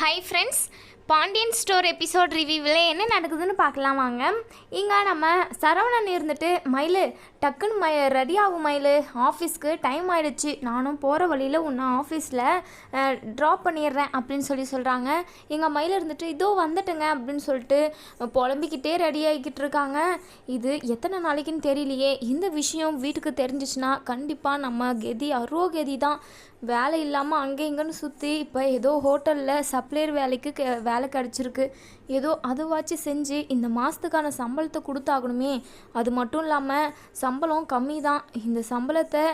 Hi friends Pandian store episode ரிவ்யூவில் என்ன நடக்குதுன்னு பார்க்கலாம் வாங்க. இங்கே நம்ம சரவணன் இருந்துட்டு மயில் டக்குன்னு ம ரெடி ஆகும் மயிலு ஆஃபீஸ்க்கு டைம் ஆயிடுச்சு. நானும் போகிற வழியில் உன்னை ஆஃபீஸில் ட்ராப் பண்ணிடுறேன் அப்படின்னு சொல்லி சொல்கிறாங்க எங்கள் மயில் இருந்துட்டு இதோ வந்துட்டுங்க அப்படின்னு சொல்லிட்டு புலம்பிக்கிட்டே ரெடி ஆகிக்கிட்டு இருக்காங்க. இது எத்தனை நாளைக்குன்னு தெரியலையே. இந்த விஷயம் வீட்டுக்கு தெரிஞ்சிச்சுன்னா கண்டிப்பாக நம்ம கெதி அரோ கெதி தான். வேலை இல்லாமல் அங்கே இங்கேன்னு சுற்றி இப்போ ஏதோ ஹோட்டலில் சப்ளையர் வேலைக்கு கெ வேலை கிடச்சிருக்கு. ஏதோ அதுவாச்சும் செஞ்சு இந்த மாதத்துக்கான சம்பளத்தை கொடுத்தாகணுமே. அது மட்டும் இல்லாமல் சம்பளம் கம்மி தான் இந்த சம்பளத்தை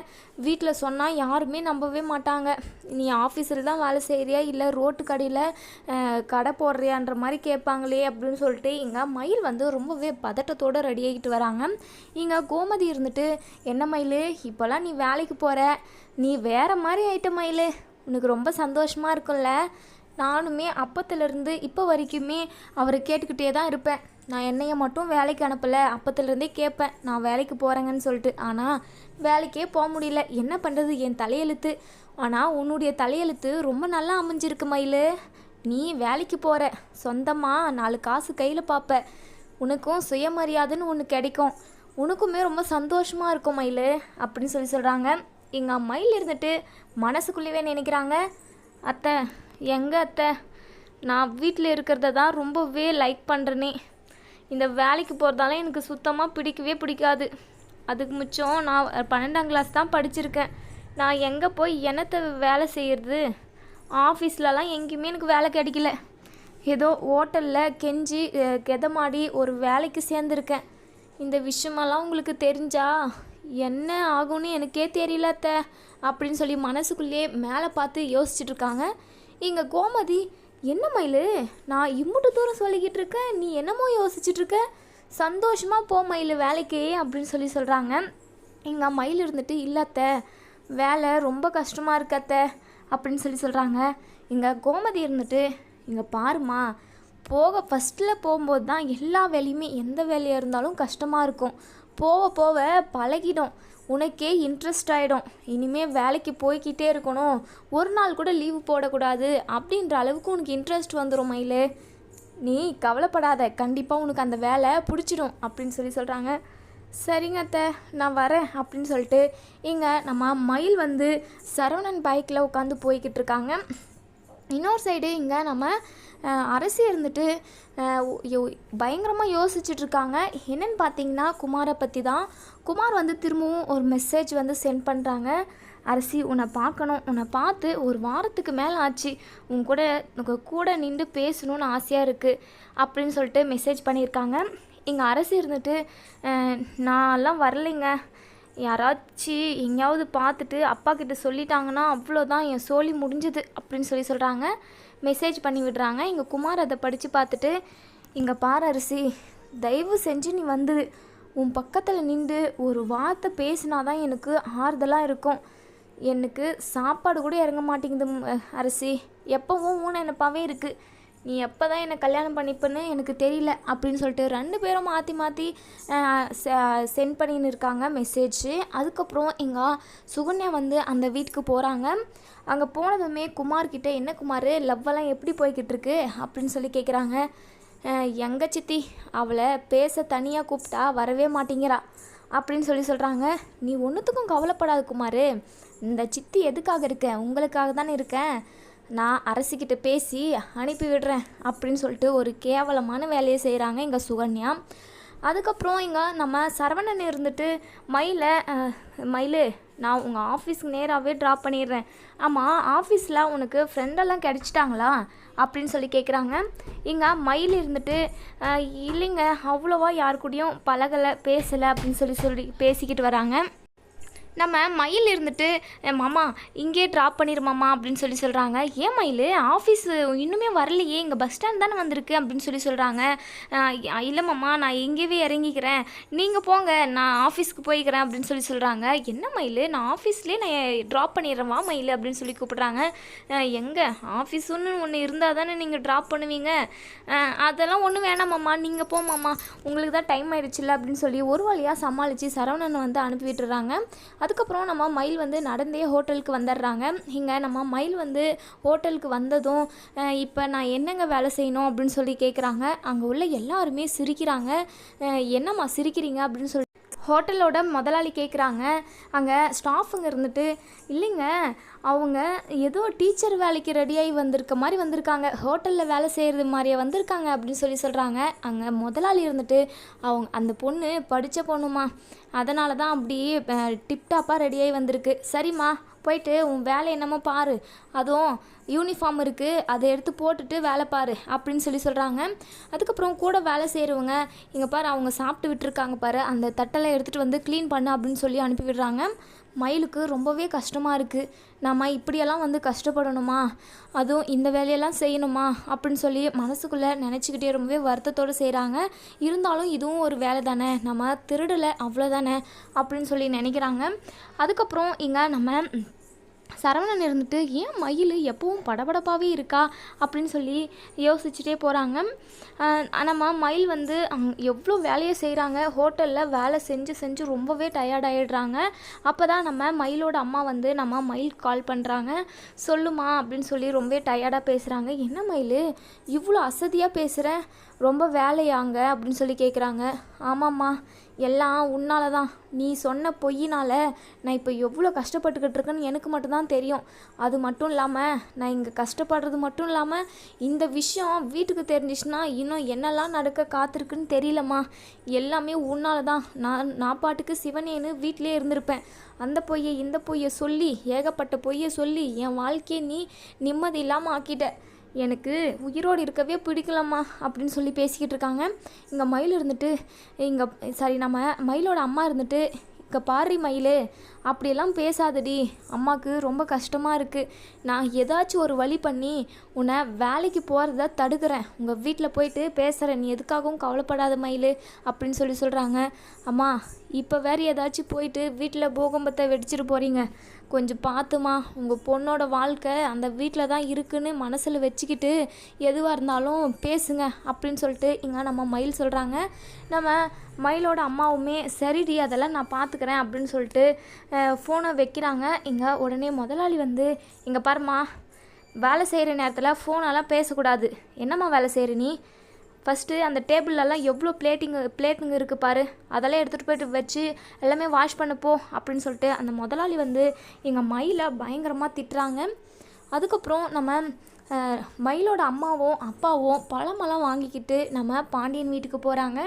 வீட்டில் சொன்னால் யாருமே நம்பவே மாட்டாங்க. நீ ஆஃபீஸில் தான் வேலை செய்கிறியா இல்லை ரோட்டு கடையில் கடை போடுறியான்ற மாதிரி கேட்பாங்களே அப்படின்னு சொல்லிட்டு இங்கே மயில் வந்து ரொம்பவே பதட்டத்தோடு ரெடி ஆகிட்டு வராங்க. இங்கே கோமதி இருந்துட்டு என்ன மயில் இப்போல்லாம் நீ வேலைக்கு போகிற நீ வேற மாதிரி ஆயிட்ட மயில். உனக்கு ரொம்ப சந்தோஷமாக இருக்கும்ல. நானுமே அப்பத்துலேருந்து இப்போ வரைக்குமே அவரை கேட்டுக்கிட்டே தான் இருப்பேன். நான் என்னைய மட்டும் வேலைக்கு அனுப்பலை. அப்பத்துலேருந்தே கேட்பேன். நான் வேலைக்கு போகிறேங்கன்னு சொல்லிட்டு. ஆனால் வேலைக்கே போக முடியல. என்ன பண்ணுறது என் தலையெழுத்து. ஆனால் உன்னுடைய தலையெழுத்து ரொம்ப நல்லா அமைஞ்சிருக்கு மயில். நீ வேலைக்கு போகிற சொந்தமாக நாலு காசு கையில் பார்ப்ப உனக்கும் சுயமரியாதைன்னு ஒன்று கிடைக்கும். உனக்குமே ரொம்ப சந்தோஷமாக இருக்கும் மயில். அப்படின்னு சொல்லி சொல்கிறாங்க எங்கள் மயில் இருந்துட்டு மனசுக்குள்ளேயே நினைக்கிறாங்க. அத்தை எங்கே அத்தை? நான் வீட்டில் இருக்கிறத தான் ரொம்பவே லைக் பண்ணுறேனே இந்த வேலைக்கு போகிறதால எனக்கு சுத்தமாக பிடிக்கவே பிடிக்காது. அதுக்கு மிச்சம் நான் பன்னெண்டாம் கிளாஸ் தான் படிச்சிருக்கேன். நான் எங்கே போய் என்னத்தை வேலை செய்கிறது ஆஃபீஸ்லலாம் எங்கேயுமே எனக்கு வேலை கிடைக்கல. ஏதோ ஹோட்டலில் கெஞ்சி கெதமாடி ஒரு வேலைக்கு சேர்ந்துருக்கேன். இந்த விஷயமெல்லாம் உங்களுக்கு தெரிஞ்சா என்ன ஆகும்னு எனக்கே தெரியல அத்தை. அப்படின்னு சொல்லி மனசுக்குள்ளேயே மேலே பார்த்து யோசிச்சுட்ருக்காங்க இங்கே கோமதி என்ன மயிலு? நான் இம்முட்டு தூரம் சொல்லிக்கிட்டு இருக்கேன் நீ என்னமோ யோசிச்சுட்டு இருக்க? சந்தோஷமாக போ மயில் வேலைக்கு அப்படின்னு சொல்லி சொல்கிறாங்க எங்கள் மயில் இருந்துட்டு இல்லாத்த வேலை ரொம்ப கஷ்டமாக இருக்கத்த அப்படின்னு சொல்லி சொல்கிறாங்க இங்கே கோமதி இருந்துட்டு இங்கே பாருமா போக ஃபஸ்ட்டில் போகும்போது தான் எல்லா வேலையுமே எந்த வேலையாக இருந்தாலும் கஷ்டமாக இருக்கும். போக போக பழகிடும். உனக்கே இன்ட்ரெஸ்ட் ஆகிடும் இனிமேல் வேலைக்கு போய்கிட்டே இருக்கணும். ஒரு நாள் கூட லீவு போடக்கூடாது. அப்படின்ற அளவுக்கு உனக்கு இன்ட்ரெஸ்ட் வந்துடும் மயிலே. நீ கவலைப்படாத. கண்டிப்பாக உனக்கு அந்த வேலை பிடிச்சிடும் அப்படின்னு சொல்லி சொல்கிறாங்க சரிங்க அத்தை நான் வரேன் அப்படின்னு சொல்லிட்டு இங்கே நம்ம மயில் வந்து சரவணன் பைக்கில் உட்காந்து போய்கிட்டு இருக்காங்க. இன்னொரு சைடு இங்கே நம்ம அரசு அரசி இருந்துட்டு பயங்கரமாக யோசிச்சுட்ருக்காங்க என்னென்னு பார்த்தீங்கன்னா குமாரை பற்றி தான் குமார் வந்து திரும்பவும் ஒரு மெசேஜ் வந்து சென்ட் பண்ணுறாங்க அரசி உன்னை பார்க்கணும். உன்னை பார்த்து ஒரு வாரத்துக்கு மேலே ஆச்சு. உன் கூட உங்கள் கூட நின்று பேசணும்னு ஆசையாக இருக்குது அப்படின்னு சொல்லிட்டு மெசேஜ் பண்ணியிருக்காங்க. இங்கே அரசு இருந்துட்டு நான்லாம் வரலைங்க. யாராச்சும் எங்கேயாவது பார்த்துட்டு அப்பா கிட்ட சொல்லிட்டாங்கன்னா அவ்வளோதான் என் சோழி முடிஞ்சுது அப்படின்னு சொல்லி சொல்கிறாங்க மெசேஜ் பண்ணி விடுறாங்க. இங்கே குமார் அதை படித்து பார்த்துட்டு இங்கே பாரு அரிசி தயவு செஞ்சு நீ வந்து உன் பக்கத்தில் நின்று ஒரு வார்த்தை பேசினாதான் எனக்கு ஆறுதலாக இருக்கும். எனக்கு சாப்பாடு கூட இறங்க மாட்டேங்குது அரிசி. எப்போவும் ஊன நினப்பாவே இருக்குது நீ எப்போ தான் என்னை கல்யாணம் பண்ணிப்பன்னு எனக்கு தெரியல அப்படின்னு சொல்லிட்டு ரெண்டு பேரும் மாற்றி மாற்றி சென்ட் பண்ணின்னு இருக்காங்க மெசேஜ் அதுக்கப்புறம் எங்கள் சுகன்யா வந்து அந்த வீட்டுக்கு போகிறாங்க அங்கே போனதுமே குமார்கிட்ட என்ன குமார் லவ்வெல்லாம் எப்படி போய்கிட்டு இருக்கு? அப்படின்னு சொல்லி கேட்குறாங்க எங்க சித்தி அவளை பேச தனியாக கூப்பிட்டா வரவே மாட்டேங்கிறா அப்படின்னு சொல்லி சொல்கிறாங்க நீ ஒன்றுத்துக்கும் கவலைப்படாத குமார் இந்த சித்தி எதுக்காக இருக்க? உங்களுக்காக தானே இருக்கேன். நான் அரசிக்கிட்ட பேசி அனுப்பி விடுறேன் அப்படின்னு சொல்லிட்டு ஒரு கேவலமான வேலையை செய்கிறாங்க எங்கள் சுகன்யா. அதுக்கப்புறம் இங்கே நம்ம சரவணன் இருந்துட்டு மயிலை மயிலு நான் உங்கள் ஆஃபீஸ்க்கு நேராகவே ட்ராப் பண்ணிடுறேன். ஆமாம் ஆஃபீஸில் உனக்கு ஃப்ரெண்டெல்லாம் கிடச்சிட்டாங்களா? அப்படின்னு சொல்லி கேட்குறாங்க இங்கே மயில் இருந்துட்டு இல்லைங்க அவ்வளோவா யார் கூடயும் பழகலை பேசலை அப்படின்னு சொல்லி சொல்லி பேசிக்கிட்டு வராங்க. நம்ம மயில் இருந்துட்டு மாமா இங்கேயே ட்ராப் பண்ணிடுமாம்மா அப்படின்னு சொல்லி சொல்கிறாங்க ஏன் மயில்? ஆஃபீஸ் இன்னுமே வரலையே. இங்கே பஸ் ஸ்டாண்ட் தானே வந்திருக்கு அப்படின்னு சொல்லி சொல்கிறாங்க இல்லை மாமா நான் எங்கேயே இறங்கிக்கிறேன். நீங்கள் போங்க நான் ஆஃபீஸ்க்கு போய்க்கிறேன் அப்படின்னு சொல்லி சொல்கிறாங்க என்ன மயில்? நான் ஆஃபீஸ்லேயே நான் ட்ராப் பண்ணிடுறேன் வா மயில் அப்படின்னு சொல்லி கூப்பிட்றாங்க. எங்கே? ஆஃபீஸுன்னு ஒன்று இருந்தால் தானே நீங்கள் ட்ராப் பண்ணுவீங்க? அதெல்லாம் ஒன்றும் வேணாமாம்மா நீங்கள் போமாம்மா உங்களுக்கு தான் டைம் ஆயிடுச்சுல்ல அப்படின்னு சொல்லி ஒரு வழியாக சமாளித்து சரவணனை வந்து அனுப்பி விட்டுறாங்க. அதுக்கப்புறம் நம்ம மயில் வந்து நடந்தே ஹோட்டலுக்கு வந்துடுறாங்க. இங்கே நம்ம மயில் வந்து ஹோட்டலுக்கு வந்ததும் இப்போ நான் என்னங்க வேலை செய்யணும் அப்படின்னு சொல்லி கேட்குறாங்க அங்கே உள்ள எல்லாருமே சிரிக்கிறாங்க. என்னம்மா சிரிக்கிறீங்க அப்படின்னு சொல்லி ஹோட்டலோட முதலாளி கேட்குறாங்க அங்கே ஸ்டாஃபுங்க இருந்துட்டு இல்லைங்க அவங்க ஏதோ டீச்சர் வேலைக்கு ரெடியாகி வந்திருக்க மாதிரி வந்திருக்காங்க. ஹோட்டலில் வேலை செய்கிறது மாதிரியே வந்திருக்காங்க அப்படின்னு சொல்லி சொல்கிறாங்க அங்கே முதலாளி இருந்துட்டு அவங்க அந்த பொண்ணு படித்த பொண்ணுமா அதனால தான் அப்படி டிப்டாப்பாக ரெடியாகி வந்திருக்கு. சரிம்மா போயிட்டு உன் வேலை என்னமோ பாரு. அதுவும் யூனிஃபார்ம் இருக்குது அதை எடுத்து போட்டுட்டு வேலை பாரு. அப்படின்னு சொல்லி சொல்கிறாங்க அதுக்கப்புறம் கூட வேலை செய்கிறவங்க இங்கே பாரு அவங்க சாப்பிட்டு விட்டுருக்காங்க பாரு. அந்த தட்டெல்லாம் எடுத்துகிட்டு வந்து க்ளீன் பண்ணு. அப்படின்னு சொல்லி அனுப்பி விடுறாங்க. மயிலுக்கு ரொம்பவே கஷ்டமாக இருக்குது நம்ம இப்படியெல்லாம் வந்து கஷ்டப்படணுமா? அதுவும் இந்த வேலையெல்லாம் செய்யணுமா? அப்படின்னு சொல்லி மனசுக்குள்ளே நினச்சிக்கிட்டே ரொம்பவே வருத்தத்தோடு செய்கிறாங்க இருந்தாலும் இதுவும் ஒரு வேலை தானே. நம்ம திருடலை அவ்வளோதானே அப்படின்னு சொல்லி நினைக்கிறாங்க. அதுக்கப்புறம் இங்கே நம்ம சரவணன் இருந்துட்டு ஏன் மயில் எப்பவும் படபடப்பாகவே இருக்கா? அப்படின்னு சொல்லி யோசிச்சுட்டே போகிறாங்க நம்ம மயில் வந்து அங் எவ்வளோ வேலையை செய்கிறாங்க ஹோட்டலில் வேலை செஞ்சு செஞ்சு ரொம்பவே டயர்டாயிடுறாங்க அப்போ தான் நம்ம மயிலோட அம்மா வந்து நம்ம மயில் கால் பண்ணுறாங்க சொல்லுமா? அப்படின்னு சொல்லி ரொம்பவே டயர்டாக பேசுகிறாங்க என்ன மயில்? இவ்வளோ அசதியாக பேசுகிறேன் ரொம்ப வேலையாங்க. அப்படின்னு சொல்லி கேட்குறாங்க ஆமாம்மா. எல்லாம் உன்னால தான் நீ சொன்ன பொய்யினால் நான் இப்போ எவ்வளோ கஷ்டப்பட்டுக்கிட்டு இருக்கேன்னு எனக்கு மட்டும்தான் தெரியும். அது மட்டும் இல்லாமல் நான் இங்கே கஷ்டப்படுறது மட்டும் இல்லாமல் இந்த விஷயம் வீட்டுக்கு தெரிஞ்சிச்சுன்னா இன்னும் என்னெல்லாம் நடக்க காத்திருக்குன்னு தெரியலம்மா. எல்லாமே உன்னால தான் நான் நான் பாட்டுக்கு சிவனேன்னு வீட்டிலே இருந்திருப்பேன். அந்த பொய்யை இந்த பொய்யை சொல்லி ஏகப்பட்ட பொய்யை சொல்லி என் வாழ்க்கையை நீ நிம்மதி இல்லாமல் ஆக்கிட்ட. எனக்கு உயிரோடு இருக்கவே பிடிக்கலம்மா அப்படின்னு சொல்லி பேசிக்கிட்டு இருக்காங்க. இங்கே மயில் இருந்துட்டு இங்கே சாரி நம்ம மயிலோட அம்மா இருந்துட்டு இங்கே பாரி மயில் அப்படியெல்லாம் பேசாதடி. அம்மாவுக்கு ரொம்ப கஷ்டமாக இருக்குது நான் ஏதாச்சும் ஒரு வழி பண்ணி உன்னை வேலைக்கு போகிறத தடுக்கிறேன். உங்கள் வீட்டில் போயிட்டு பேசுகிறேன் நீ எதுக்காகவும் கவலைப்படாத மயில் அப்படின்னு சொல்லி சொல்கிறாங்க அம்மா இப்போ வேறு ஏதாச்சும் போயிட்டு வீட்டில் பூகம்பத்தை வெடிச்சிட்டு போகிறீங்க கொஞ்சம் பார்த்துமா உங்கள் பொண்ணோட வாழ்க்கை அந்த வீட்டில் தான் இருக்குன்னு மனசில் வச்சுக்கிட்டு எதுவாக இருந்தாலும் பேசுங்க அப்படின்னு சொல்லிட்டு இங்கே நம்ம மயில் சொல்கிறாங்க நம்ம மயிலோட அம்மாவுமே சரிடி அதெல்லாம் நான் பார்த்துக்கிறேன் அப்படின்னு சொல்லிட்டு ஃபோனை வைக்கிறாங்க. இங்கே உடனே முதலாளி வந்து இங்கே பாரும்மா வேலை செய்கிற நேரத்தில் ஃபோனெல்லாம் பேசக்கூடாது. என்னம்மா வேலை செய்கிற நீ? ஃபஸ்ட்டு அந்த டேபிள்லலாம் எவ்வளோ பிளேட்டிங்கு பிளேட்டுங்க இருக்குது பாரு. அதெல்லாம் எடுத்துகிட்டு போயிட்டு வச்சு எல்லாமே வாஷ் பண்ணப்போ அப்படின்னு சொல்லிட்டு அந்த முதலாளி வந்து எங்கள் மயிலை பயங்கரமாக திட்டுறாங்க. அதுக்கப்புறம் நம்ம மயிலோட அம்மாவும் அப்பாவும் பழமெல்லாம் வாங்கிக்கிட்டு நம்ம பாண்டியன் வீட்டுக்கு போகிறாங்க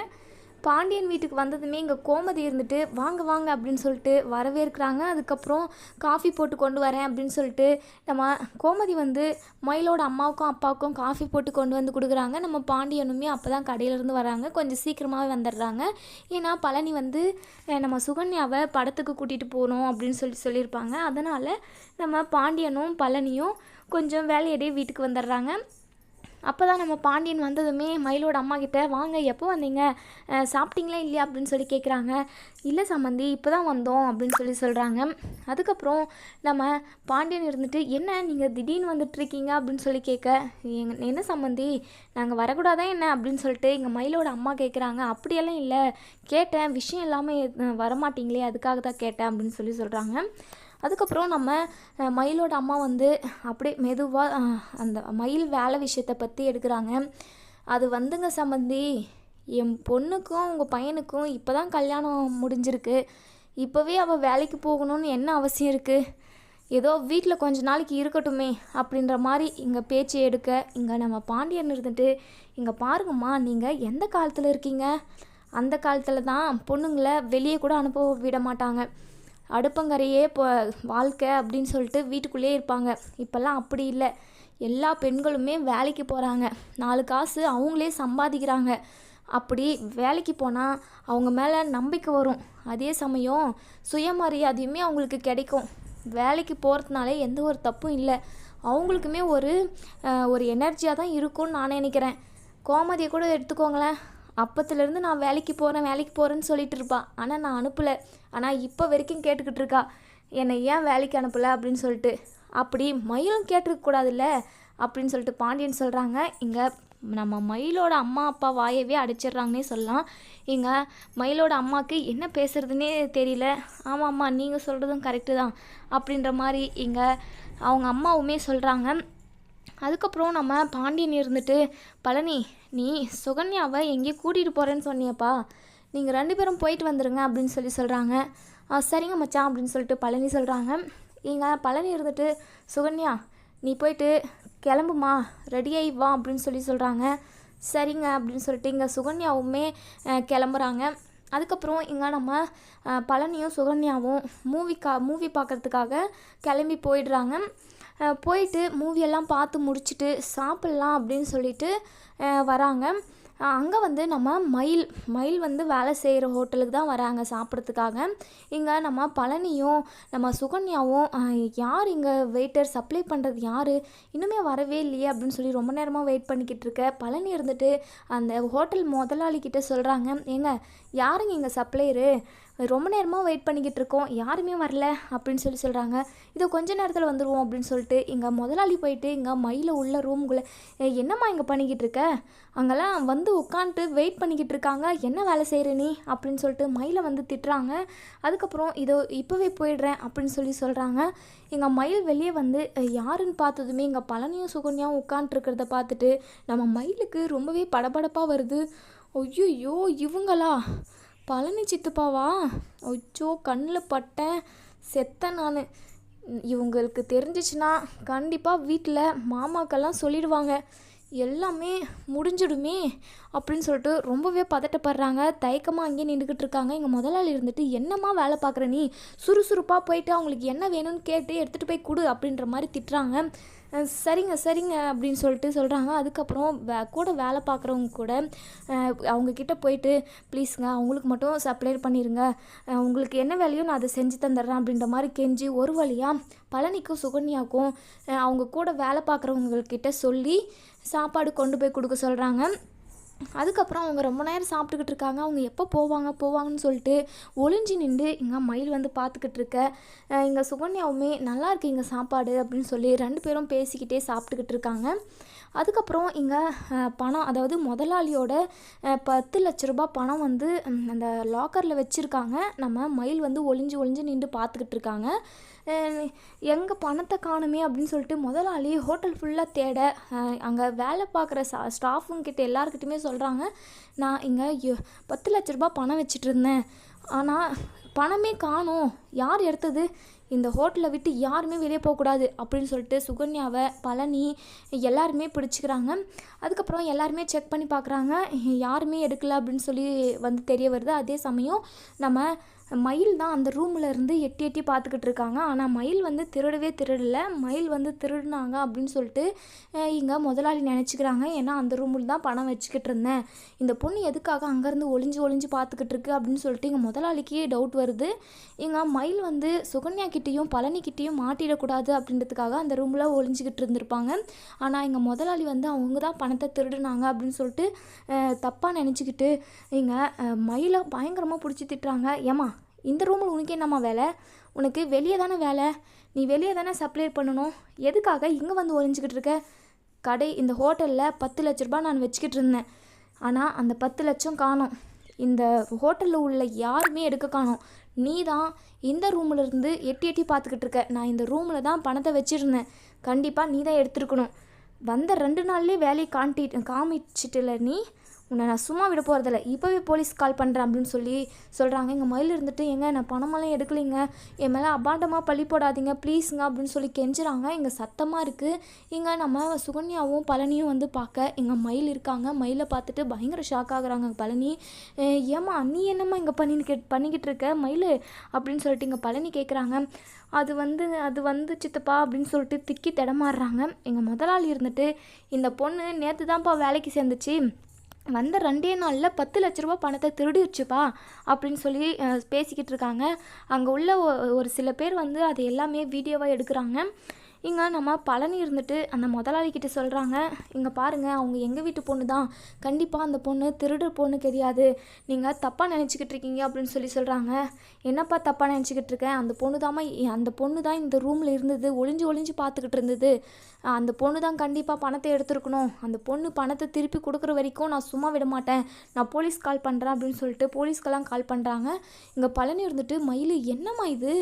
பாண்டியன் வீட்டுக்கு வந்ததுமே இங்கே கோமதி இருந்துட்டு வாங்க வாங்க அப்படின்னு சொல்லிட்டு வரவேற்கிறாங்க. அதுக்கப்புறம் காஃபி போட்டு கொண்டு வரேன் அப்படின்னு சொல்லிட்டு நம்ம கோமதி வந்து மயிலோட அம்மாவுக்கும் அப்பாவுக்கும் காஃபி போட்டு கொண்டு வந்து கொடுக்குறாங்க. நம்ம பாண்டியனுமே அப்போ தான் கடையிலேருந்து வராங்க. கொஞ்சம் சீக்கிரமாகவே வந்துடுறாங்க. ஏன்னா பழனி வந்து நம்ம சுகன்யாவை படத்துக்கு கூட்டிகிட்டு போகணும் அப்படின்னு சொல்லி சொல்லியிருப்பாங்க. அதனால் நம்ம பாண்டியனும் பழனியும் கொஞ்சம் வேலையடைய வீட்டுக்கு வந்துடுறாங்க. அப்போ தான் நம்ம பாண்டியன் வந்ததுமே மயிலோட அம்மா கிட்ட வாங்க எப்போ வந்தீங்க? சாப்பிட்டீங்களா இல்லையா? அப்படின்னு சொல்லி கேட்குறாங்க இல்லை சம்மந்தி இப்போ தான் வந்தோம் அப்படின்னு சொல்லி சொல்கிறாங்க அதுக்கப்புறம் நம்ம பாண்டியன் இருந்துட்டு என்ன நீங்கள் திடீர்னு வந்துட்டுருக்கீங்க? அப்படின்னு சொல்லி கேட்க எங் என்ன சம்மந்தி நாங்கள் வரக்கூடாதா என்ன? அப்படின்னு சொல்லிட்டு எங்கள் மயிலோட அம்மா கேட்குறாங்க அப்படியெல்லாம் இல்லை. கேட்டேன். விஷயம் இல்லாமல் வரமாட்டீங்களே அதுக்காக தான் கேட்டேன் அப்படின்னு சொல்லி சொல்கிறாங்க அதுக்கப்புறம் நம்ம மயிலோட அம்மா வந்து அப்படியே மெதுவாக அந்த மயில் வேலை விஷயத்தை பற்றி எடுக்கிறாங்க. அது வந்துங்க சம்மந்தி என் பொண்ணுக்கும் உங்கள் பையனுக்கும் இப்போ தான் கல்யாணம் முடிஞ்சிருக்கு. இப்போவே அவள் வேலைக்கு போகணும்னு என்ன அவசியம் இருக்குது ஏதோ வீட்டில் கொஞ்ச நாளைக்கு இருக்கட்டுமே அப்படின்ற மாதிரி இங்கே பேச்சு எடுக்க இங்கே நம்ம பாண்டியன் இருந்துட்டு இங்கே பாருங்கம்மா நீங்கள் எந்த காலத்தில் இருக்கீங்க? அந்த காலத்தில் தான் பொண்ணுங்களை வெளியே கூட அனுப்ப விட மாட்டாங்க. அடுப்பங்கரையே இப்போ வாழ்க்கை அப்படின்னு சொல்லிட்டு வீட்டுக்குள்ளேயே இருப்பாங்க. இப்போல்லாம் அப்படி இல்லை. எல்லா பெண்களுமே வேலைக்கு போகிறாங்க நாலு காசு அவங்களே சம்பாதிக்கிறாங்க. அப்படி வேலைக்கு போனால் அவங்க மேலே நம்பிக்கை வரும். அதே சமயம் சுயமரியாதையுமே அவங்களுக்கு கிடைக்கும். வேலைக்கு போகிறதுனால எந்த ஒரு தப்பும் இல்லை. அவங்களுக்குமே ஒரு ஒரு எனர்ஜியாக தான் இருக்கும்னு நான் நினைக்கிறேன். கோமதியை கூட எடுத்துக்கோங்களேன். அப்பத்துலேருந்து நான் வேலைக்கு போகிறேன் வேலைக்கு போகிறேன்னு சொல்லிட்டு இருப்பான் ஆனால் நான் அனுப்பலை. ஆனால் இப்போ வரைக்கும் கேட்டுக்கிட்டு இருக்கா. என்னை ஏன் வேலைக்கு அனுப்பலை அப்படின்னு சொல்லிட்டு. அப்படி மயிலும் கேட்டிருக்க கூடாதுல்ல அப்படின்னு சொல்லிட்டு பாண்டியன் சொல்கிறாங்க இங்கே நம்ம மயிலோட அம்மா அப்பா வாயவே அடிச்சிடுறாங்கன்னே சொல்லலாம். இங்கே மயிலோட அம்மாவுக்கு என்ன பேசுகிறதுனே தெரியல. ஆமாம் அம்மா நீங்கள் சொல்கிறதும் கரெக்டு தான் அப்படின்ற மாதிரி இங்கே அவங்க அம்மாவுமே சொல்கிறாங்க அதுக்கப்புறம் நம்ம பாண்டியன் இருந்துட்டு பழனி நீ சுகன்யாவை எங்கேயோ கூட்டிகிட்டு போகிறேன்னு சொன்னியப்பா. நீங்கள் ரெண்டு பேரும் போயிட்டு வந்துடுங்க அப்படின்னு சொல்லி சொல்கிறாங்க "ஆ, சரிங்க மச்சான் அப்படின்னு சொல்லிட்டு பழனி சொல்கிறாங்க இங்கே பழனி இருந்துட்டு சுகன்யா நீ போயிட்டு கிளம்புமா ரெடியாகி வா அப்படின்னு சொல்லி சொல்கிறாங்க சரிங்க அப்படின்னு சொல்லிட்டு இங்கே சுகன்யாவுமே கிளம்புறாங்க. அதுக்கப்புறம் இங்கே நம்ம பழனியும் சுகன்யாவும் மூவிக்கா மூவி பார்க்கறதுக்காக கிளம்பி போயிடுறாங்க. போயிட்டு மூவியெல்லாம் பார்த்து முடிச்சுட்டு சாப்பிட்லாம் அப்படின்னு சொல்லிட்டு வராங்க. அங்கே வந்து நம்ம மயில் மயில் வந்து வேலை செய்கிற ஹோட்டலுக்கு தான் வராங்க சாப்பிட்றதுக்காக. இங்கே நம்ம பழனியும் நம்ம சுகன்யாவும் யார் இங்கே வெயிட்டர் சப்ளை பண்ணுறது யார்? இன்னுமே வரவே இல்லையே அப்படின்னு சொல்லி ரொம்ப நேரமாக வெயிட் பண்ணிக்கிட்டு இருக்க. பழனி இருந்துட்டு அந்த ஹோட்டல் முதலாளிக்கிட்ட சொல்கிறாங்க ஏங்க யாருங்க இங்கே சப்ளையரு ரொம்ப நேரமாக வெயிட் பண்ணிக்கிட்டு இருக்கோம் யாருமே வரல அப்படின்னு சொல்லி சொல்கிறாங்க இதோ கொஞ்ச நேரத்தில் வந்துடுவோம் அப்படின்னு சொல்லிட்டு இங்கே முதலாளி போயிட்டு இங்கே மயில உள்ள ரூமுக்குள்ளே என்னம்மா இங்கே பண்ணிக்கிட்டு இருக்க? அங்கெல்லாம் வந்து உட்காந்துட்டு வெயிட் பண்ணிக்கிட்டு இருக்காங்க. என்ன வேலை செய்கிற நீ? அப்படின்னு சொல்லிட்டு மயிலை வந்து திட்டுறாங்க. அதுக்கப்புறம் இதோ இப்போவே போயிடுறேன் அப்படின்னு சொல்லி சொல்கிறாங்க எங்கள் மயில் வெளியே வந்து யாருன்னு பார்த்ததுமே இங்கே பழனியும் சுகன்யாவும் உட்காந்துருக்கிறத பார்த்துட்டு நம்ம மயிலுக்கு ரொம்பவே படபடப்பாக வருது. ஐயோ இவங்களா? பழனி சித்தப்பாவா? அச்சோ கண்ணில் பட்டேன் செத்தேன் நான். இவங்களுக்கு தெரிஞ்சிச்சுன்னா கண்டிப்பாக வீட்டில் மாமாக்கெல்லாம் சொல்லிடுவாங்க. எல்லாமே முடிஞ்சிடுமே அப்படின்னு சொல்லிட்டு ரொம்பவே பதட்டப்படுறாங்க. தயக்கமாக அங்கேயே நின்றுக்கிட்டு இருக்காங்க. எங்கள் முதலாளி இருந்துட்டு என்னம்மா வேலை பார்க்குற நீ? சுறுசுறுப்பாக போயிட்டு அவங்களுக்கு என்ன வேணும்னு கேட்டு எடுத்துகிட்டு போய் கொடு அப்படின்ற மாதிரி திட்டுறாங்க. சரிங்க சரிங்க அப்படின்னு சொல்லிட்டு சொல்கிறாங்க அதுக்கப்புறம் வே கூட வேலை பார்க்குறவங்க கூட அவங்கக்கிட்ட போயிட்டு ப்ளீஸுங்க அவங்களுக்கு மட்டும் சப்ளை பண்ணிடுங்க உங்களுக்கு என்ன வேலையோ நான் அதை செஞ்சு தந்துடுறேன் அப்படின்ற மாதிரி கெஞ்சி ஒரு வழியாக பழனிக்கும் சுகன்யாக்கும் அவங்க கூட வேலை பார்க்குறவங்கக்கிட்ட சொல்லி சாப்பாடு கொண்டு போய் கொடுக்க சொல்கிறாங்க அதுக்கப்புறம் அவங்க ரொம்ப நேரம் சாப்பிட்டுக்கிட்டு இருக்காங்க. அவங்க எப்போ போவாங்க போவாங்கன்னு சொல்லிட்டு ஒளிஞ்சு நின்று இங்கே மயில் வந்து பார்த்துக்கிட்டு இருக்க இங்கே சுகன்யாவுமே நல்லா இருக்கு இங்கே சாப்பாடு அப்படின்னு சொல்லி ரெண்டு பேரும் பேசிக்கிட்டே சாப்பிட்டுக்கிட்டு இருக்காங்க. அதுக்கப்புறம் இங்கே பணம் அதாவது முதலாளியோட பத்து லட்ச ரூபாய் பணம் வந்து அந்த லாக்கரில் வச்சுருக்காங்க. நம்ம மயில் வந்து ஒளிஞ்சு ஒளிஞ்சு நின்று பார்த்துக்கிட்டு இருக்காங்க. எங்கே பணத்தை காணுமே அப்படின்னு சொல்லிட்டு முதலாளி ஹோட்டல் ஃபுல்லாக தேட அங்கே வேலை பார்க்குற சா ஸ்டாஃபுங்க எல்லாருக்கிட்டையுமே சொல்கிறாங்க நான் இங்கே பத்து லட்ச ரூபாய் பணம் வச்சுட்டு இருந்தேன் ஆனால் பணமே காணும். யார் எடுத்தது? இந்த ஹோட்டலை விட்டு யாருமே வெளியே போகக்கூடாது அப்படின்னு சொல்லிட்டு சுகன்யாவை பழனி எல்லாருமே பிடிச்சிக்கிறாங்க. அதுக்கப்புறம் எல்லாருமே செக் பண்ணி பார்க்குறாங்க. யாருமே எடுக்கல அப்படின்னு சொல்லி வந்து தெரிய வருது. அதே சமயம் நம்ம மயில் தான் அந்த ரூமில் இருந்து எட்டி எட்டி பார்த்துக்கிட்டு இருக்காங்க. ஆனால் மயில் வந்து திருடவே திருடல. மயில் வந்து திருடினாங்க அப்படின்னு சொல்லிட்டு இங்கே முதலாளி நினச்சிக்கிறாங்க. ஏன்னா அந்த ரூமில் தான் பணம் வச்சுக்கிட்டு இருந்தேன். இந்த பொண்ணு எதுக்காக அங்கேருந்து ஒளிஞ்சு ஒளிஞ்சு பார்த்துக்கிட்டு இருக்கு அப்படின்னு சொல்லிட்டு இங்கே முதலாளிக்கே டவுட் வருது. இங்கே மயில் வந்து சுகன்யா கிட்டேயும் பழனிக்கிட்டேயும் மாட்டிடக்கூடாது அப்படின்றதுக்காக அந்த ரூமில் ஒளிஞ்சிக்கிட்டு இருந்திருப்பாங்க. ஆனால் இங்கே முதலாளி வந்து அவங்க தான் பணத்தை திருடுனாங்க அப்படின்னு சொல்லிட்டு தப்பாக நினச்சிக்கிட்டு இங்கே மயிலை பயங்கரமாக பிடிச்சி திட்டுறாங்க. ஏமா இந்த ரூமில் உனக்கு என்னம்மா வேலை? உனக்கு வெளியே தானே வேலை? நீ வெளியே தானே சப்ளை பண்ணணும்? எதுக்காக இங்கே வந்து ஒழிஞ்சிக்கிட்டு இருக்க? கடை இந்த ஹோட்டலில் பத்து லட்ச ரூபாய் நான் வச்சுக்கிட்டு இருந்தேன். ஆனால் அந்த பத்து லட்சம் காணும். இந்த ஹோட்டலில் உள்ள யாருமே எடுக்க காணும். நீ தான் இந்த ரூமில் இருந்து எட்டி எட்டி பார்த்துக்கிட்டு இருக்க. நான் இந்த ரூமில் தான் பணத்தை வச்சுருந்தேன். கண்டிப்பாக நீ தான் எடுத்துருக்கணும். வந்த ரெண்டு நாள்லேயே வேலையை காண்டி காமிச்சிட்டுல நீ? உன்னை நான் சும்மா விட போகிறதில்ல இப்போவே போலீஸ் கால் பண்ணுறேன் அப்படின்னு சொல்லி சொல்கிறாங்க எங்கள் மயில் இருந்துட்டு எங்க நான் பணமெல்லாம் எடுக்கலைங்க. என் மேலே அபாண்டமாக பழி போடாதீங்க. ப்ளீஸுங்க அப்படின்னு சொல்லி கெஞ்சுறாங்க. எங்கள் சத்தமாக இருக்குது இங்கே நம்ம சுகன்யாவும் பழனியும் வந்து பார்க்க எங்கள் மயில் இருக்காங்க. மயிலை பார்த்துட்டு பயங்கர ஷாக் ஆகுறாங்க பழனி. ஏம்மா நீ என்னம்மா இங்கே பண்ணி பண்ணிக்கிட்டு இருக்க? மயில்? அப்படின்னு சொல்லிட்டு இங்கே பழனி கேட்குறாங்க அது வந்து அது வந்து சித்தப்பா அப்படின்னு சொல்லிட்டு திக்கி திடமாடுறாங்க எங்கள் முதலாளி இருந்துட்டு இந்த பொண்ணு நேற்று தான்ப்பா வேலைக்கு சேர்ந்துச்சு. வந்த ரெண்டே நாளில் பத்து லட்ச ரூபா பணத்தை திருடிடுச்சுப்பா அப்படின்னு சொல்லி பேசிக்கிட்டு இருக்காங்க. அங்கே உள்ள ஒரு சில பேர் வந்து அதை எல்லாமே வீடியோவாக எடுக்கிறாங்க. இங்கே நம்ம பழனி இருந்துட்டு அந்த முதலாளிக்கிட்ட சொல்கிறாங்க இங்கே பாருங்கள் அவங்க எங்கள் வீட்டு பொண்ணு தான். கண்டிப்பாக அந்த பொண்ணு திருடுற பொண்ணு தெரியாது. நீங்கள் தப்பாக நினச்சிக்கிட்டு இருக்கீங்க அப்படின்னு சொல்லி சொல்கிறாங்க என்னப்பா தப்பாக நினச்சிக்கிட்டு இருக்கேன் அந்த பொண்ணு தாம்மா அந்த பொண்ணு தான் இந்த ரூமில் இருந்தது ஒளிஞ்சு ஒளிஞ்சு பார்த்துக்கிட்டு இருந்தது. அந்த பொண்ணு தான் கண்டிப்பாக பணத்தை எடுத்துருக்கணும். அந்த பொண்ணு பணத்தை திருப்பி கொடுக்குற வரைக்கும் நான் சும்மா விட மாட்டேன். நான் போலீஸ் கால் பண்ணுறேன் அப்படின்னு சொல்லிட்டு போலீஸ்க்கெல்லாம் கால் பண்ணுறாங்க இங்கே பழனி இருந்துட்டு மயில் என்னம்மா இது?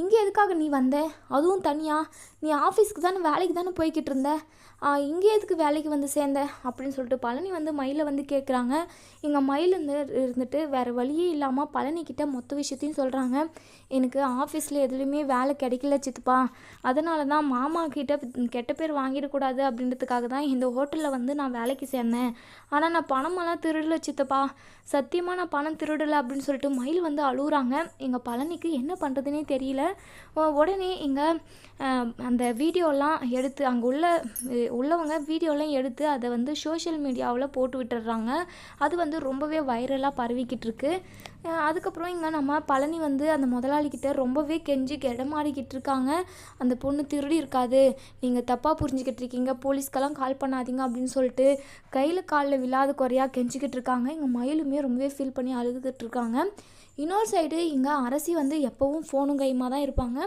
இங்கே எதுக்காக நீ வந்த? அதுவும் தனியாக நீ ஆஃபீஸ்க்கு தானே வேலைக்கு தானே போய்கிட்டு இருந்த? இங்கே எதுக்கு வேலைக்கு வந்து சேர்ந்த? அப்படின்னு சொல்லிட்டு பழனி வந்து மயிலை வந்து கேட்குறாங்க இங்கே மயில் இருந்து இருந்துட்டு வேறு வழியே இல்லாமல் பழனிக்கிட்ட மொத்த விஷயத்தையும் சொல்கிறாங்க எனக்கு ஆஃபீஸில் எதுலேயுமே வேலை கிடைக்கல சித்துப்பா. அதனால தான் மாமா கிட்ட கெட்ட பேர் வாங்கிடக்கூடாது அப்படின்றதுக்காக தான் இந்த ஹோட்டலில் வந்து நான் வேலைக்கு சேர்ந்தேன். ஆனால் நான் பணமெல்லாம் திருடல சித்தப்பா. சத்தியமாக நான் பணம் திருடலை அப்படின்னு சொல்லிட்டு மயில் வந்து அழுகுறாங்க எங்கள் பழனிக்கு என்ன பண்ணுறதுனே தெரியல. உடனே இங்கே அந்த வீடியோலாம் எடுத்து அங்கே உள்ள உள்ளவங்க வீடியோலாம் எடுத்து அதை வந்து சோஷியல் மீடியாவில் போட்டு விட்டுடுறாங்க. அது வந்து ரொம்பவே வைரலாக பரவிக்கிட்டு இருக்கு. அதுக்கப்புறம் இங்கே நம்ம பழனி வந்து அந்த முதலாளிக்கிட்ட ரொம்பவே கெஞ்சி கிடமாடிக்கிட்டு இருக்காங்க அந்த பொண்ணு திருடி இருக்காது. நீங்கள் தப்பாக புரிஞ்சுக்கிட்டு இருக்கீங்க போலீஸ்க்கெல்லாம் கால் பண்ணாதீங்க அப்படின்னு சொல்லிட்டு கையில் காலில் விழாத குறையாக கெஞ்சிக்கிட்டு இருக்காங்க இங்கே மயிலுமே ரொம்பவே ஃபீல் பண்ணி அழுதுகிட்டு இருக்காங்க இன்னொரு சைடு இங்கே அரசி வந்து எப்போவும் ஃபோனும் கையுமாக தான் இருப்பாங்க.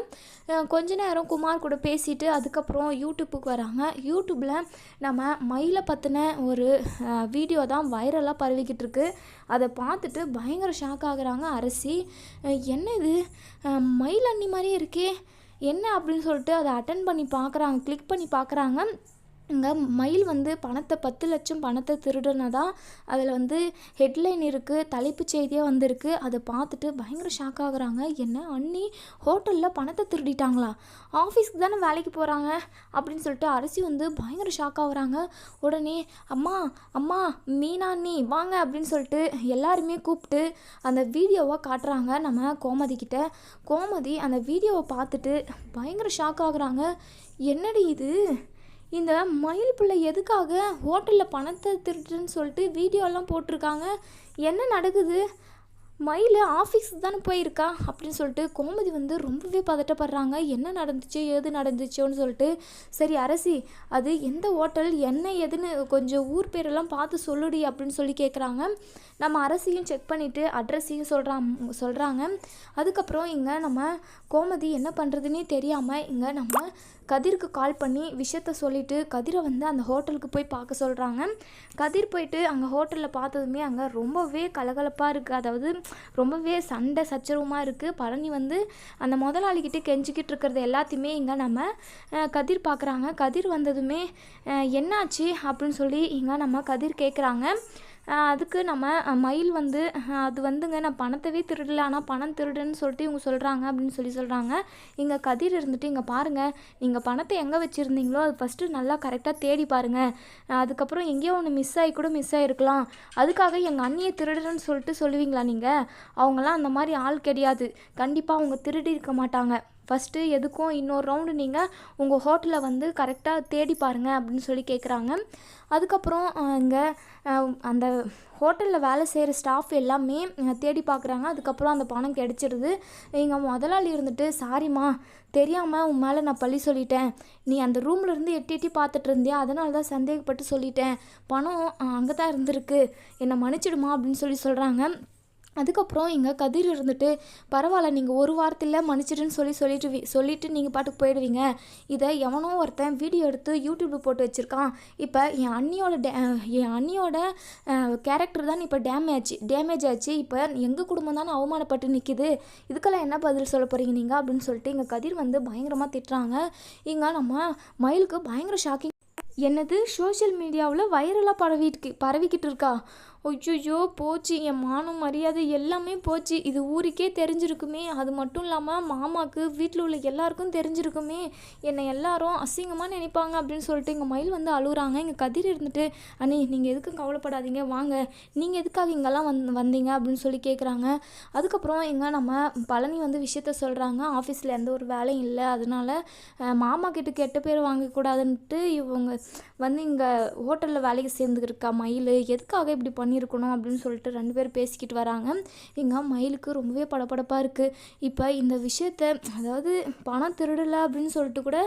கொஞ்ச நேரம் குமார் கூட பேசிட்டு அதுக்கப்புறம் யூடியூப்புக்கு வராங்க. யூடியூப்பில் நம்ம மயிலை பற்றின ஒரு வீடியோ தான் வைரலாக பரவிக்கிட்டு இருக்குது அதை பார்த்துட்டு பயங்கர ஷாக் ஆகுறாங்க அரசி. என்ன இது மயில் அண்ணி மாதிரியே இருக்கே. என்ன அப்படின்னு சொல்லிட்டு அதை அட்டன் பண்ணி பார்க்குறாங்க கிளிக் பண்ணி பார்க்குறாங்க. இங்கே மயில் வந்து பணத்தை பத்து லட்சம் பணத்தை திருடுனதா அதில் வந்து ஹெட்லைன் இருக்குது தலைப்புச் செய்தியாக வந்திருக்கு. அதை பார்த்துட்டு பயங்கர ஷாக் ஆகுறாங்க. என்ன அண்ணி ஹோட்டலில் பணத்தை திருடிட்டாங்களா? ஆஃபீஸ்க்கு தானே வேலைக்கு போகிறாங்க அப்படின்னு சொல்லிட்டு அரசி வந்து பயங்கர ஷாக் ஆகுறாங்க. உடனே அம்மா அம்மா மீனா அண்ணி வாங்க அப்படின்னு சொல்லிட்டு எல்லாருமே கூப்பிட்டு அந்த வீடியோவை காட்டுறாங்க நம்ம கோமதி கிட்ட. கோமதி அந்த வீடியோவை பார்த்துட்டு பயங்கர ஷாக் ஆகுறாங்க. என்னடி இது? இந்த மயில் பிள்ளை எதுக்காக ஹோட்டலில் பணத்தை திருட்டுன்னு சொல்லிட்டு வீடியோலாம் போட்டிருக்காங்க. என்ன நடக்குது? மயில் ஆஃபீஸ் தானே போயிருக்கா? அப்படின்னு சொல்லிட்டு கோமதி வந்து ரொம்பவே பதட்டப்படுறாங்க. என்ன நடந்துச்சு? ஏது நடந்துச்சோன்னு சொல்லிட்டு. சரி அரசி அது எந்த ஹோட்டல்? என்ன ஏதுன்னு கொஞ்சம் ஊர் பேரெல்லாம் பார்த்து சொல்லுடி அப்படின்னு சொல்லி கேட்குறாங்க நம்ம அரசியும் செக் பண்ணிவிட்டு அட்ரஸையும் சொல்கிறாங்க சொல்கிறாங்க அதுக்கப்புறம் இங்கே நம்ம கோமதி என்ன பண்ணுறதுனே தெரியாமல் இங்கே நம்ம கதிருக்கு கால் பண்ணி விஷயத்த சொல்லிட்டு கதிரை வந்து அந்த ஹோட்டலுக்கு போய் பார்க்க சொல்கிறாங்க கதிர் போயிட்டு அங்கே ஹோட்டலில் பார்த்ததுமே அங்கே ரொம்பவே கலகலப்பாக இருக்குது அதாவது ரொம்பவே சண்டை சச்சரவுமாக இருக்குது பழனி வந்து அந்த முதலாளிக்கிட்டே கெஞ்சிக்கிட்டு இருக்கிறது எல்லாத்தையுமே இங்கே நம்ம கதிர் பார்க்குறாங்க. கதிர் வந்ததுமே என்னாச்சு அப்படின்னு சொல்லி இங்கே நம்ம கதிர் கேட்குறாங்க அதுக்கு நம்ம மயில் வந்து அது வந்துங்க நான் பணத்தவே திருடல ஆனால் பணம் திருடுன்னு சொல்லிட்டு இவங்க சொல்கிறாங்க அப்படின்னு சொல்லி சொல்கிறாங்க இங்கே கதிர் இருந்துட்டு இங்கே பாருங்கள் நீங்கள் பணத்தை எங்கே வச்சுருந்தீங்களோ அது ஃபஸ்ட்டு நல்லா கரெக்டாக தேடி பாருங்கள் அதுக்கப்புறம் எங்கேயோ ஒன்று மிஸ் ஆகி கூட மிஸ் ஆகிருக்கலாம் அதுக்காக எங்கள் அண்ணியை திருடுறேன்னு சொல்லிட்டு சொல்லுவீங்களா நீங்கள் அவங்களாம் அந்த மாதிரி ஆள் கிடையாது. கண்டிப்பாக அவங்க திருடி இருக்க மாட்டாங்க. ஃபஸ்ட்டு எதுக்கும் இன்னொரு ரவுண்டு நீங்கள் உங்கள் ஹோட்டலை வந்து கரெக்டாக தேடி பாருங்கள் அப்படின்னு சொல்லி கேட்குறாங்க அதுக்கப்புறம் இங்கே அந்த ஹோட்டலில் வேலை செய்கிற ஸ்டாஃப் எல்லாமே தேடி பார்க்குறாங்க அதுக்கப்புறம் அந்த பணம் கிடச்சிருது. எங்கள் முதலாளி இருந்துட்டு சாரிம்மா தெரியாமல் உன் மேலே நான் பழி சொல்லிட்டேன். நீ அந்த ரூமில் இருந்து எட்டி எட்டி பார்த்துட்டு இருந்தியா? அதனால தான் சந்தேகப்பட்டு சொல்லிட்டேன். பணம் அங்கே தான் இருந்திருக்கு. என்னை மன்னிச்சிடுமா? அப்படின்னு சொல்லி சொல்கிறாங்க அதுக்கப்புறம் இங்கே கதிர் இருந்துட்டு பரவாயில்ல நீங்கள் ஒரு வாரத்தில் மன்னிச்சிடுன்னு சொல்லி சொல்லிட்டு சொல்லிட்டு நீங்கள் பாட்டுக்கு போயிடுவீங்க. இதை எவனோ ஒருத்தன் வீடியோ எடுத்து யூடியூப்பில் போட்டு வச்சுருக்கான். இப்போ என் அண்ணியோட டே என் அண்ணியோட கேரக்டர் தான் இப்போ டேமேஜ் டேமேஜ் ஆச்சு. இப்போ எங்கள் குடும்பம் தானே அவமானப்பட்டு நிற்கிது இதுக்கெல்லாம் என்ன பதில் சொல்ல போகிறீங்க நீங்கள் அப்படின்னு சொல்லிட்டு இங்கே கதிர் வந்து பயங்கரமாக திட்டுறாங்க. இங்கே நம்ம மயிலுக்கு பயங்கர ஷாக்கிங் என்னது? சோஷியல் மீடியாவில் வைரலாக பரவிட்டு பரவிக்கிட்டு இருக்கா? ஐயோ போச்சு. என் மானம் மரியாதை எல்லாமே போச்சு. இது ஊருக்கே தெரிஞ்சிருக்குமே. அது மட்டும் இல்லாமல் மாமாவுக்கு வீட்டில் உள்ள எல்லாருக்கும் தெரிஞ்சிருக்குமே. என்னை எல்லாரும் அசிங்கமாக நினைப்பாங்க அப்படின்னு சொல்லிட்டு எங்கள் மயில் வந்து அழுகுறாங்க. எங்கள் கதிர் இருந்துட்டு அண்ணே நீங்கள் எதுக்கும் கவலைப்படாதீங்க. வாங்க. நீங்கள் எதுக்காக இங்கெல்லாம் வந் வந்தீங்க? அப்படின்னு சொல்லி கேட்குறாங்க அதுக்கப்புறம் எங்கே நம்ம பழனி வந்து விஷயத்த சொல்கிறாங்க ஆஃபீஸில் எந்த ஒரு வேலையும் இல்லை. அதனால மாமா கிட்ட கெட்ட பேர் வாங்கக்கூடாதுன்ட்டு இவங்க வந்து இங்கே ஹோட்டலில் வேலைக்கு சேர்ந்துருக்கா மயில். எதுக்காக இப்படி பண்ணி பண்ணியிருக்கணும் அப்படின்னு சொல்லிட்டு ரெண்டு பேரும் பேசிக்கிட்டு வராங்க. எங்கள் மயிலுக்கு ரொம்பவே படபடப்பாக இருக்குது இப்போ இந்த விஷயத்த அதாவது பணம் திருடலை அப்படின்னு சொல்லிட்டு கூட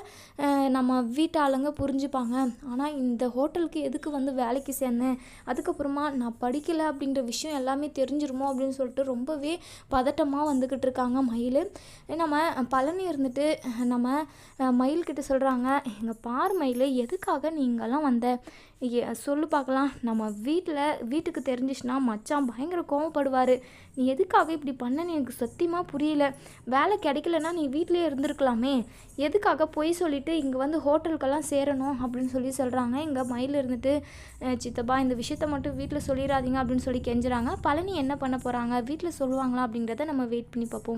நம்ம வீட்டாளுங்க புரிஞ்சுப்பாங்க. ஆனால் இந்த ஹோட்டலுக்கு எதுக்கு வந்து வேலைக்கு சேர்ந்தேன் அதுக்கப்புறமா நான் படிக்கலை அப்படின்ற விஷயம் எல்லாமே தெரிஞ்சிருமோ அப்படின்னு சொல்லிட்டு ரொம்பவே பதட்டமாக வந்துக்கிட்டு இருக்காங்க மயில். நம்ம பழனி இருந்துட்டு நம்ம மயில்கிட்ட சொல்கிறாங்க எங்கள் பார் மயில் எதுக்காக நீங்கள்லாம் வந்த? சொல்லு பார்க்கலாம். நம்ம வீட்டில் வீட்டுக்கு தெரிஞ்சிச்சுன்னா மச்சான் பயங்கர கோவப்படுவார். நீ எதுக்காக இப்படி பண்ணன்னு எனக்கு சத்தியமாக புரியல. வேலை கிடைக்கலன்னா நீ வீட்டிலே இருந்திருக்கலாமே. எதுக்காக பொய் சொல்லிவிட்டு இங்கே வந்து ஹோட்டலுக்கெல்லாம் சேரணும் அப்படின்னு சொல்லி சொல்கிறாங்க இங்கே மயில் இருந்துட்டு சித்தப்பா இந்த விஷயத்த மட்டும் வீட்டில் சொல்லிடாதீங்க அப்படின்னு சொல்லி கெஞ்சுறாங்க. பழனி என்ன பண்ண போகிறாங்க வீட்டில் சொல்லுவாங்களா அப்படிங்கிறத நம்ம வெயிட் பண்ணி பார்ப்போம்.